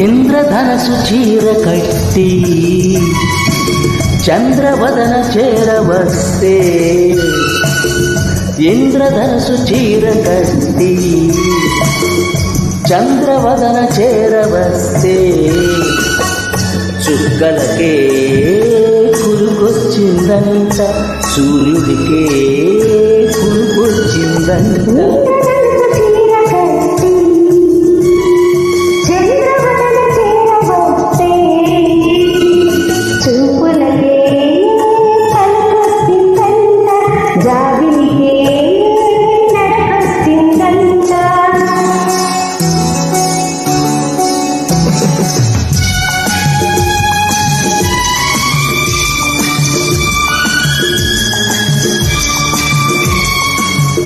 ఇంద్రధనసు చీర కట్టి చంద్రవదన చేరవస్తే ఇంద్రధనసు చీర కట్టి చంద్రవదన చేరవస్తే చుక్కలకే కురుకొచ్చిందంట సూర్యుడికే కురుకొచ్చిందంట escuela